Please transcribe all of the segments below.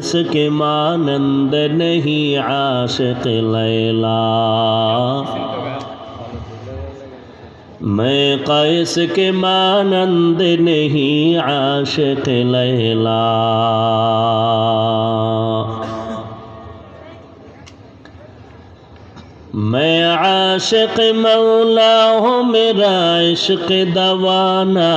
इसके मानंद नहीं आशिक लैला मैं कैस के मानंद नहीं आशिक लैला मैं आशिक मौला हूँ मेरा इश्क दवाना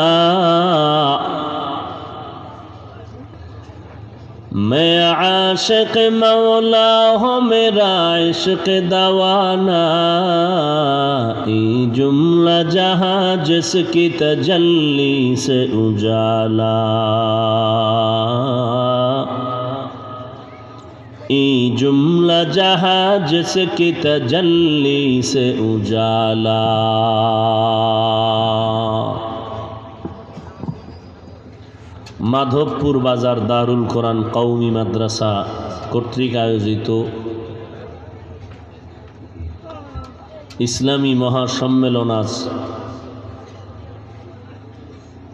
میں عاشق مولا ہوں، میرا عشق دوانا۔ ای جملہ جہاں جس کی تجلی سے اجالا۔ ای جملہ جہاں جس کی تجلی سے اجالا۔ মাধবপুর বাজার দারুল কোরআন কৌমি মাদ্রাসা কর্তৃক আয়োজিত ইসলামী মহাসম্মেলন আজ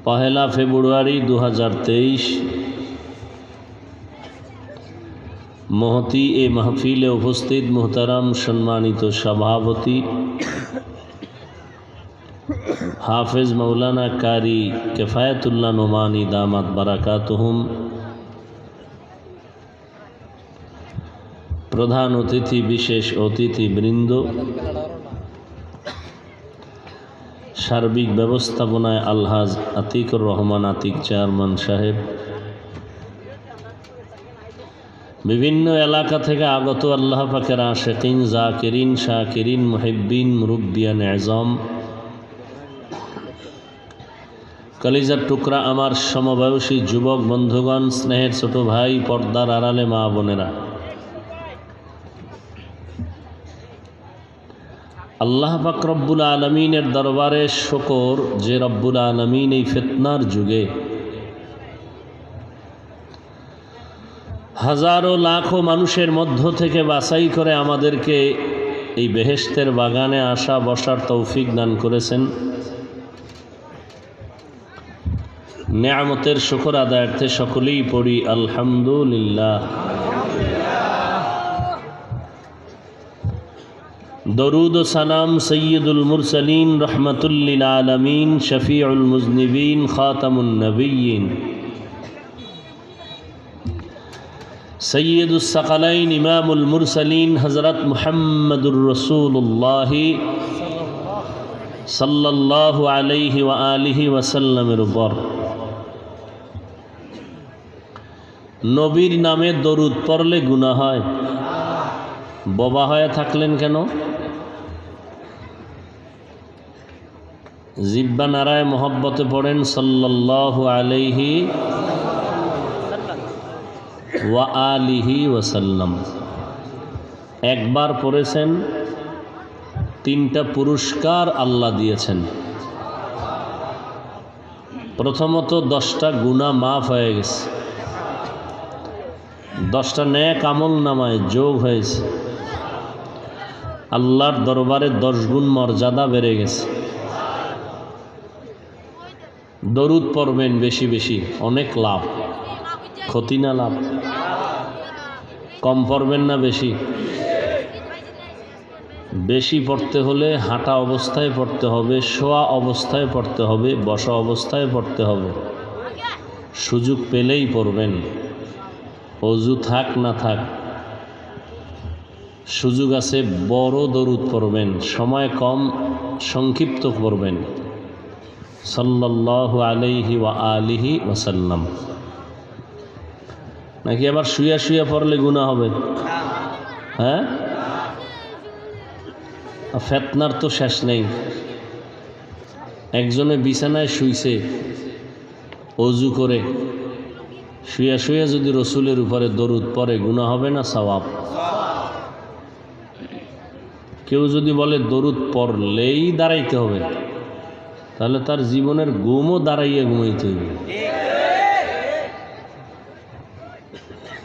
পহেলা ফেব্রুয়ারি দু হাজার তেইশ। মহতি এ মাহফিলে উপস্থিত মোহতারাম সম্মানিত সভাপতি হাফেজ মৌলানা কারি কেফায়তুল্লাহ নোমানি দামাত বারাকাতহুম। প্রধান অতিথি, বিশেষ অতিথি বৃন্দ সার্বিক ব্যবস্থাপনায় আলহাজ আতিকুর রহমান আতিক চেয়ারম্যান সাহেব, বিভিন্ন এলাকা থেকে আগত আল্লাহ পাকের আশেকিন, জাকিরিন, শাকিরিন, মুহিব্বিন, মুরব্বিয়ান, এজম কলিজার টুকরা আমার সমবয়সী যুবক বন্ধুগণ, স্নেহের ছোট ভাই, পর্দার আড়ালে মা বোনেরা। আল্লাহ পাক রব্বুল আলমিনের দরবারে শকর যে রব্বুল আলমিন এই ফেতনার যুগে হাজারো লাখো মানুষের মধ্য থেকে বাছাই করে আমাদেরকে এই বেহেস্তের বাগানে আসা বসার তৌফিক দান করেছেন। নেয়ামতের শুকর আদায়ার্থে সকলেই পড়ি, আলহামদুলিল্লাহ। দরুদ ও সালাম সৈয়দুল মুরসলিন, রহমতুল্লিল আলমিন, শফিউল মুজনিবিন, খাতামুন নবীন সৈয়দুল সকলাইন, ইমামুল মুরসলিন হজরত মুহাম্মদুর রসুল্লাহ সাল্লাল্লাহু আলাইহি ওয়া আলিহি ওয়াসাল্লামের উপর। নবীর নামে দরুদ পড়লে গুণা হয়। ববা হয়ে থাকলেন কেন? জিব্বা নারায় মোহব্বতে পড়েন সাল্লাল্লাহু আলাইহি ওয়া আলিহি ওয়াসাল্লাম। একবার পড়েছেন, তিনটা পুরস্কার আল্লাহ দিয়েছেন। প্রথমত দশটা গুণা মাফ হয়ে গেছে। দশটা ন্যাক আমল নামায় যোগ হয়েছে। আল্লাহর দরবারে দশ গুণ মর্যাদা বেড়ে গেছে। দরুদ পড়বেন বেশি বেশি, অনেক লাভ। ক্ষতি না লাভ। কম পড়বেন না বেশি। বেশি পড়তে হলে হাঁটা অবস্থায় পড়তে হবে, শোয়া অবস্থায় পড়তে হবে, বসা অবস্থায় পড়তে হবে। সুযোগ পেলেই পড়বেন। অজু থাক না থাক, সুযোগ আছে, বড় দরুদ পড়বেন, সময় কম, সংক্ষিপ্ত পড়বেন। সাল্লাল্লাহু আলাইহি ওয়া আলিহি ওয়াসাল্লাম। নাকি আবার শুয়া শুয়া পড়লে গুণা হবে? হ্যাঁ? ফেতনার তো শেষ নেই। একজনে বিছানায় শুইছে, অজু করে। শুয়া শুয়ে যদি রসুলের উপরে দরুদ পরে গুণা হবে না সওয়াব? কেউ যদি বলে দরুদ পড়লেই দাঁড়াইতে হবে, তাহলে তার জীবনের গুমও দাঁড়াইয়া ঘুমাইতে হবে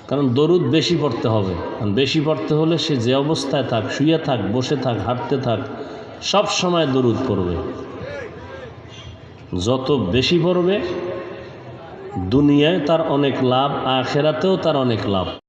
কারণ দরুদ বেশি পড়তে হবে, কারণ বেশি পড়তে হলে সে যে অবস্থায় থাক শুয়ে থাক, বসে থাক, হাঁটতে থাক, সব সময় দরুদ পড়বে। যত বেশি পড়বে দুনিয়ায় তার অনেক লাভ আখেরাতেও তার অনেক লাভ।